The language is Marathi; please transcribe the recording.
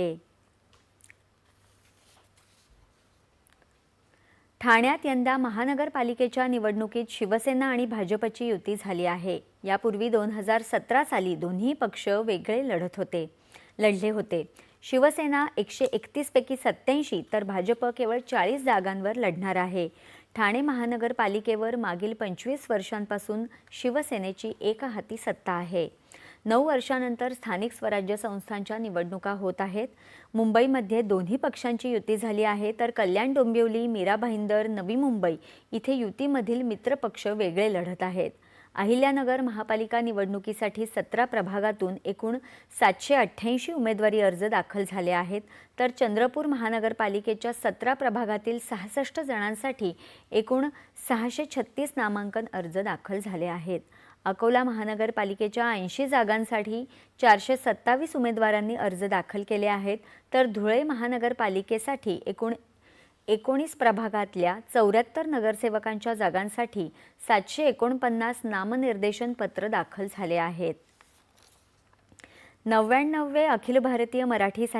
आहे. ठाण्यात यंदा महानगरपालिकेच्या निवडणुकीत शिवसेना आणि भाजपची युती झाली आहे. यापूर्वी दोन हजार सतरा साली दोन्ही पक्ष वेगळे लढत होते. लढले होते. शिवसेना एकशे एकतीसपैकी सत्याऐंशी तर भाजप केवळ चाळीस जागांवर लढणार आहे. ठाणे महानगरपालिकेवर मागील पंचवीस वर्षांपासून शिवसेनेची एकहाती सत्ता आहे. नऊ वर्षानंतर स्थानिक स्वराज्य संस्थांच्या निवडणुका होत आहेत. मुंबईमध्ये दोन्ही पक्षांची युती झाली आहे. तर कल्याण डोंबिवली मीरा भाईंदर नवी मुंबई इथे युतीमधील मित्रपक्ष वेगळे लढत आहेत. अहिल्यानगर महापालिका निवडणुकीसाठी सतरा प्रभागातून एकूण सातशे अठ्ठ्याऐंशी उमेदवारी अर्ज दाखल झाले आहेत. तर चंद्रपूर महानगरपालिकेच्या सतरा प्रभागातील सहासष्ट जणांसाठी एकूण सहाशे छत्तीस नामांकन अर्ज दाखल झाले आहेत. अकोला महानगरपालिकेच्या ऐंशी जागांसाठी चारशे सत्तावीस उमेदवारांनी अर्ज दाखल केले आहेत. तर धुळे महानगरपालिकेसाठी एकूण एकोणीस प्रभागातल्या चौऱ्याहत्तर नगरसेवकांच्या जागांसाठी सातशे एकोणपन्नास नामनिर्देशन पत्र दाखल झाले आहेत. नव्याण्णववे अखिल भारतीय मराठी साहित्य